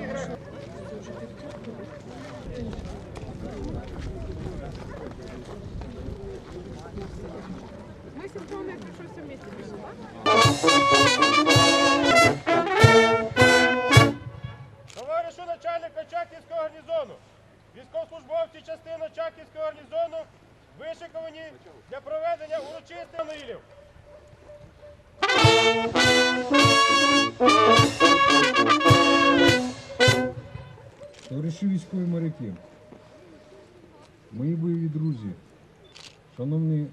Ми симптоми про щось Товаришу начальника Чаківського гарнізону. Військовослужбовці частини Чаківського гарнізону вишиковані для проведення урочистих нилів. Товариші військові моряки, мої бойові друзі, шановні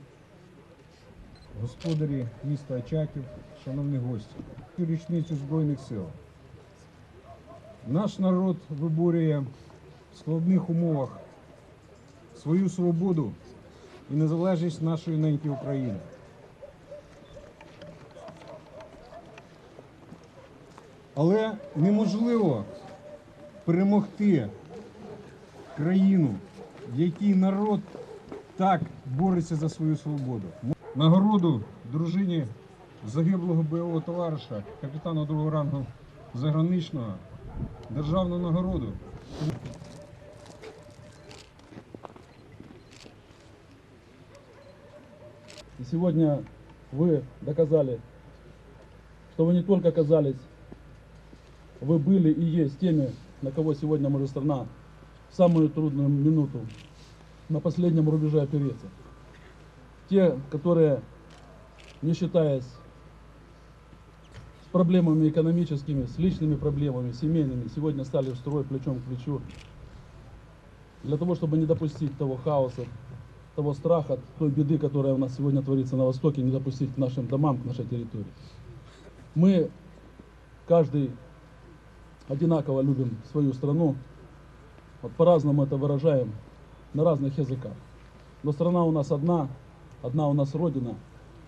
господарі міста Очаків, шановні гості, цю річницю Збройних сил. Наш народ виборює в складних умовах свою свободу і незалежність нашої неньки України. Але неможливо перемогти країну, в якій народ так бореться за свою свободу. Нагороду дружині загиблого бойового товариша, капітана другого рангу заграничного, державну нагороду. И сегодня вы доказали, что вы не только оказались, вы были и есть теми, на кого сегодня может страна в самую трудную минуту на последнем рубеже опереться. Те, которые, не считаясь с проблемами экономическими, с личными проблемами, семейными, сегодня стали в строй плечом к плечу для того, чтобы не допустить того хаоса, того страха, той беды, которая у нас сегодня творится на Востоке, не допустить к нашим домам, к нашей территории. Мы, каждый одинаково любим свою страну, вот по-разному это выражаем, на разных языках. Но страна у нас одна, одна у нас Родина,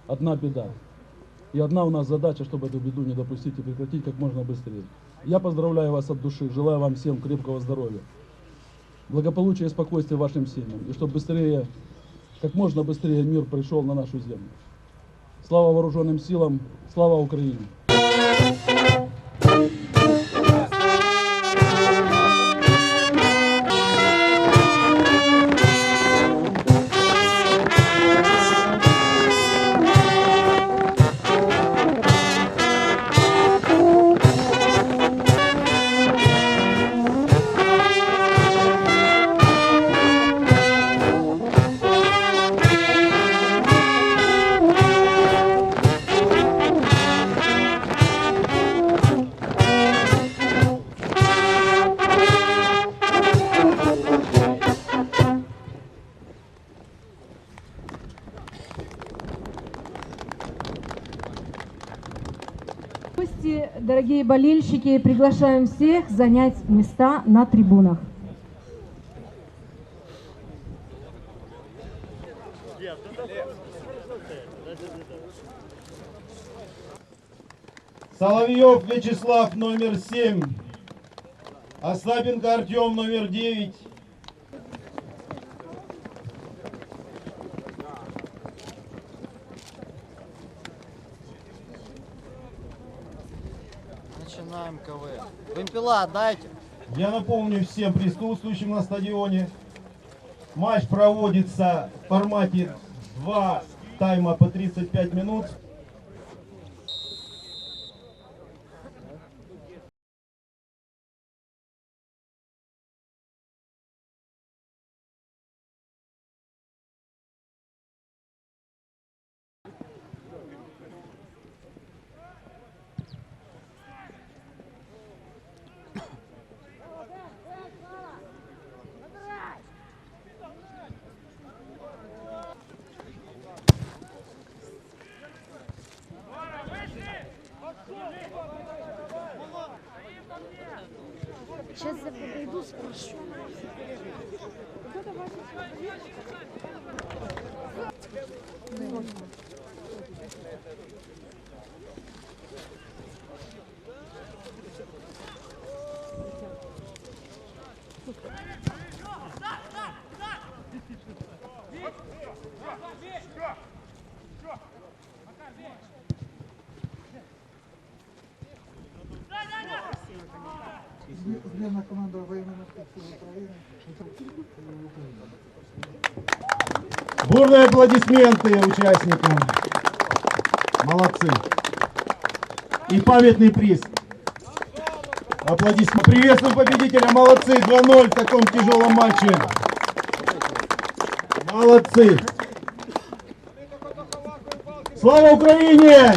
одна беда. И одна у нас задача, чтобы эту беду не допустить и прекратить как можно быстрее. Я поздравляю вас от души, желаю вам всем крепкого здоровья, благополучия и спокойствия вашим семьям. И чтобы быстрее, как можно быстрее мир пришел на нашу землю. Слава вооруженным силам, слава Украине! Гости, дорогие болельщики, приглашаем всех занять места на трибунах. Соловьев Вячеслав номер 7. Остапенко Артем номер 9. Начинаем КВ. Вымпела отдайте. Я напомню всем присутствующим на стадионе. Матч проводится в формате 2 тайма по 35 минут. Сейчас я подойду, спрошу. Збірна команда воєнно-морських сил України. Бурные аплодисменты участникам. Молодцы. И памятный приз. Аплодисменты. Приветствуем победителя. Молодцы. 2-0 в таком тяжелом матче. Молодцы! Слава Україні!